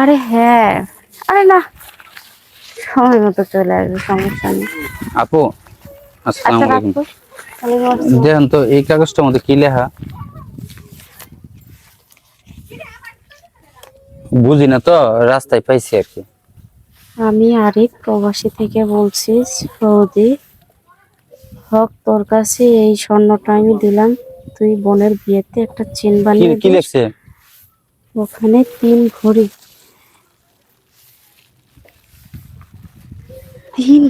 আরে হ্যাঁ। আরে না। সময় মতো চলে আসবে সমস্যা নেই। আপু আচ্ছা আসসালামু আলাইকুম ওয়ালাইকুম আসসালাম। দেখেন তো এই কাগজটার মধ্যে কি লেখা? বুঝি না তো রাস্তায় পাইছি আর কি। আমি আরিফ প্রবাসী থেকে বলছি সৌদি। হক তোর কাছে এই স্বর্ণটা আমি দিলাম। তুই বোনের বিয়েতে একটা চেন বানিয়ে কি। লেখছে? ওখানে তিন ঘড়ি। তিন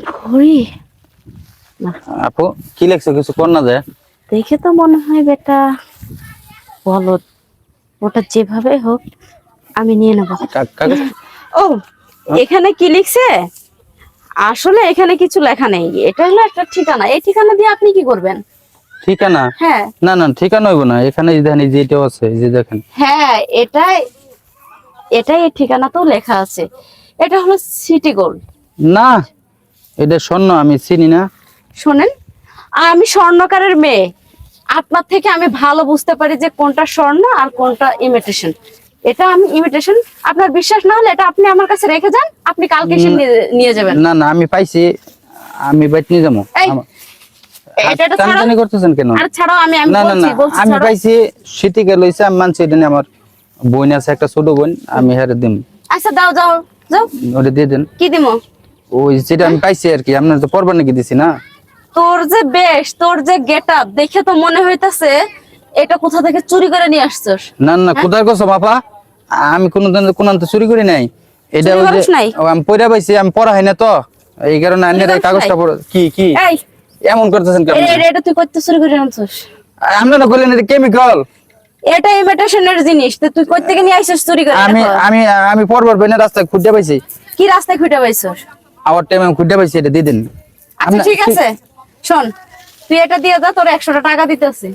না। আপু কি লেখছে? কিছু কর না যায় দেখে তো মনে হয় বেটা বলো। ওটা যেভাবে হোক আমি নিয়ে নেব। ও এখানে কি লিখছে? আসলে এখানে কিছু লেখা নেই। এটা হলো একটা ঠিকানা। এই ঠিকানা দিয়ে আপনি কি করবেন? ঠিকানা? হ্যাঁ। না না ঠিকানা হইব না। এখানে দেখেন এই যে এটাও আছে যে দেখেন। হ্যাঁ এটাই এটাই এই ঠিকানাতেও লেখা আছে। এটা হলো সিটি গোল্ড না এটা স্বর্ণ আমি চিনি না। শোনেন আমি স্বর্ণকারের মেয়ে। আপনার থেকে আমি ভালো বুঝতে পারি যে কোনটা স্বর্ণ আর কোনটা ইমিটেশন এটা আমি ইমিটেশন আপনার বিশ্বাস না হলে এটা আপনি আমার কাছে রেখে যান আপনি কালকে এসে নিয়ে- যাবেন। না না আমি পাইছি আমি বাইট নিয়ে যাব। করতেছেন কেন? আর ছাড়াও আমি আমি বলছি আমি। পাইছি সিটিকে লইছে আমি মানছি এটা আমার বোন আছে একটা ছোট বোন আমি হারে দিম। আচ্ছা দাও যাও যাও। ওটা দিয়ে দেন। কি দিমো? ওই যেটা আমি পাইছি আর কি আপনার তো পরবার নাকি দিছি না? তোর যে বেশ তোর যে গেট দেখে তো মনে হইতাছে এটা কোথা থেকে চুরি করে নিয়ে আসছস? না না কোথায় গেছো বাপা আমি কোনোদিন কোন চুরি করি নাই। এটা ওই যে করিস নাই? ও, আমি পড়া পাইছি আমি পড়া হয় না তো। এই কারণে এই কাগজটা কি কি? এমন করতেছেন কেন এটা- তুই করতে চুরি করে আনছস? আপনারা বললেন এটা কেমিক্যাল এটা ইমিটেশনের জিনিস তো তুই কই থেকে নিয়ে আইছস চুরি করে? আমি আমি আমি পরবার বেনে রাস্তায় খুঁজে পাইছি। কি রাস্তায় খুঁটে পাইছস? আমার টাইমে আমি খুঁজে পাইছি এটা দিয়ে দিন। আচ্ছা ঠিক আছে। শোন তুই এটা দিয়ে যা তোর একশোটা টাকা দিতেছি।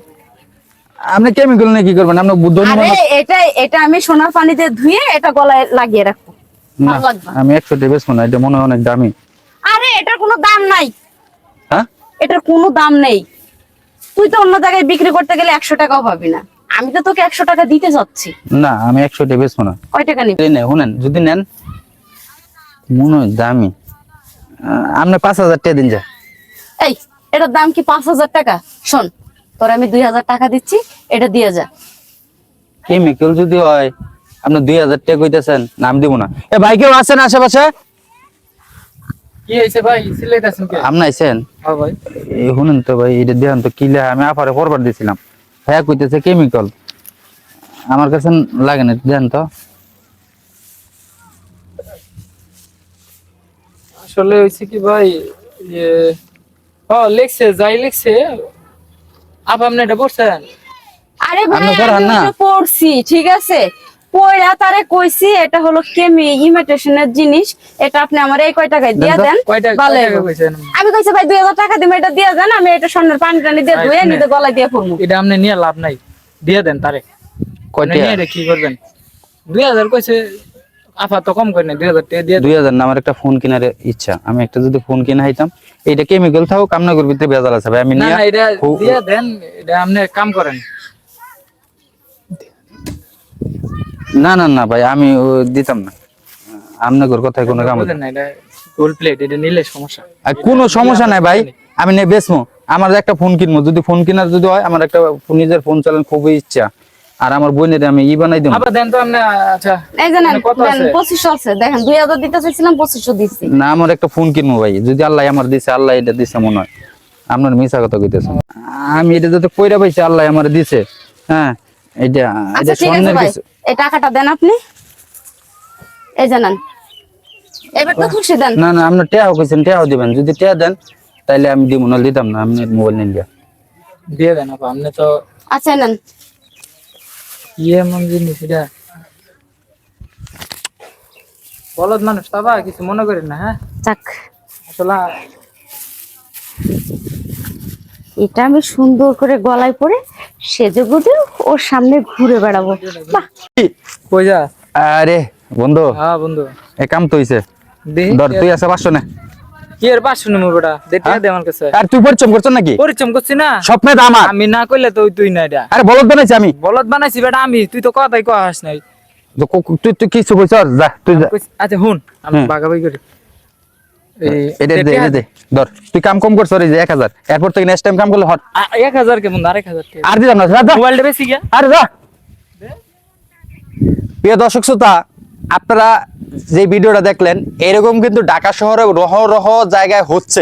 আপনি কেমিক্যাল নিয়ে কি করবেন? আপনার বুদ্ধ আরে এটা এটা আমি সোনার পানিতে ধুয়ে এটা গলায় লাগিয়ে রাখব। না আমি একশো টাকা বেচবো না এটা মনে হয় অনেক দামি। আরে এটার কোনো দাম নাই। হ্যাঁ? এটার কোনো দাম নেই। তুই তো অন্য জায়গায় বিক্রি করতে গেলে একশো টাকাও পাবি না। আমি তো তোকে একশো টাকা দিতে চাচ্ছি না আমি একশো টাকা বেচবো না। কয় টাকা নিবি? এই নে, শুনেন যদি নেন মনে হয় দামি। আপনি পাঁচ হাজার টাকা দিন যা। এই এটার দাম কি পাঁচ হাজার টাকা? শোন তোর আমি দুই হাজার টাকা দিচ্ছি এটা দিয়ে যা। কেমিক্যাল যদি হয় আপনি দুই হাজার টাকা কইতেছেন নাম দিব না। এ ভাই কেউ আছেন আশেপাশে? কি হয়েছে ভাই? কে? আপনি হ্যাঁ ভাই। এই শুনেন তো ভাই এটা দেখান তো কিলে আমি আপারে দিছিলাম। হ্যাঁ কইতেছে কেমিক্যাল আমার কাছে লাগে না দেন তো। আসলে হয়েছে কি ভাই যে ও লিখছে যাই লিখছে। আপ আপনি এটা পড়ছেন? আরে ভাই আমি পড়ছি ঠিক আছে? পড়া তারে কইছি এটা হলো কেমি ইমিটেশনের জিনিস। এটা আপনি আমার এই কয় টাকায় দিয়ে দেন? ভালো কয় টাকা হইবো। কইছেন আমি কইছি ভাই দুই হাজার টাকা দিবে এটা দিয়ে দেন আমি এটা স্বর্ণের পানি টানি দিয়ে ধুয়ে নিতে গলায় দিয়ে পড়ব। এটা আপনি নিয়ে লাভ নাই। দিয়ে দেন তারে। কয় নিয়ে টাকা? এটা কি করবেন? দুই হাজার কইছে আফা তো কম করে না দুই হাজার টাকা দিয়ে দুই হাজার না আমার একটা ফোন কেনার ইচ্ছা। আমি একটা যদি ফোন কিনে হাইতাম কেমিক্যাল থাকুক তো বেজাল আছে ভাই। আমি না এটা দিয়ে দেন এটা আপনি কাম করেন। না না না ভাই আমি দিতাম না। আপনাদের কথায় কোনো কাম না এটা প্লেট এটা নিলে সমস্যা। আর কোনো সমস্যা নাই ভাই আমি বেচবো আমার একটা ফোন কিনবো যদি ফোন কেনার যদি হয় আমার একটা নিজের ফোন চালান খুবই ইচ্ছা। আর আমার বোনের আমি ই বানাই দেবো। আবার দেন তো আপনি আচ্ছা এই জানেন মানে কত আছে? দেখেন দুই হাজার দিতে চাইছিলাম পঁচিশশো দিচ্ছি। না আমার একটা ফোন কিনবো ভাই। যদি আল্লাহ আমার দিছে আল্লাহ এটা দিছে মনে হয়। আপনার মিশা কথা কইতেছে আমি এটা যাতে কইরা পাইছি আল্লাহ আমার দিছে। হ্যাঁ এটা আচ্ছা এটা স্বর্ণের কিছু। এই টাকাটা দেন আপনি। এই জানান এবার তো খুশি দেন। না না আপনার টেয়াও কইছেন টেয়াও দিবেন। যদি টেয়া দেন তাইলে আমি দিব না দিতাম না। আপনি মোবাইল নিন দিয়ে দেন আপনি তো আচ্ছা নেন। ইয়ে এমন জিনিস এটা বলদ মানুষ তাবা কিছু মনে করেন না হ্যাঁ? যাক আসলে এটা আমি সুন্দর করে গলায় পরে সেজে গুজে ওর সামনে ঘুরে বেড়াবো। বাহ। কই যা? আরে বন্ধু। হ্যাঁ বন্ধু। এ কাম তো হইছে। ধর তুই আছে পাঁচশো না? এর পাঁচশো নেব বেটা? দেখিয়ে দে আমার কাছে। আর তুই পরিচয় করছ নাকি? পরিচম করছি না। স্বপ্নে তো আমার আমি না কইলে তো তুই না এটা। আরে বলদ বানাইছি আমি। বলদ বানাইছি বেটা আমি। তুই তো কথাই কহাস নাই। তুই তুই কিছু কইছ? যা তুই আচ্ছা হুন আমি হুম। করি। এটা দে এটা দে। ধর তুই কাম কম করছ এক হাজার। এরপর থেকে নেক্সট টাইম কাম করলে হট। আ- এক হাজার কেমন আরেক হাজার টাকা আর দিলাম না। মোবাইলটা বেশি গিয়া আরে যা। প্রিয় দর্শক শ্রোতা আপনারা যে ভিডিওটা দেখলেন এরকম কিন্তু ঢাকা শহরে রহ রহ জায়গায় হচ্ছে।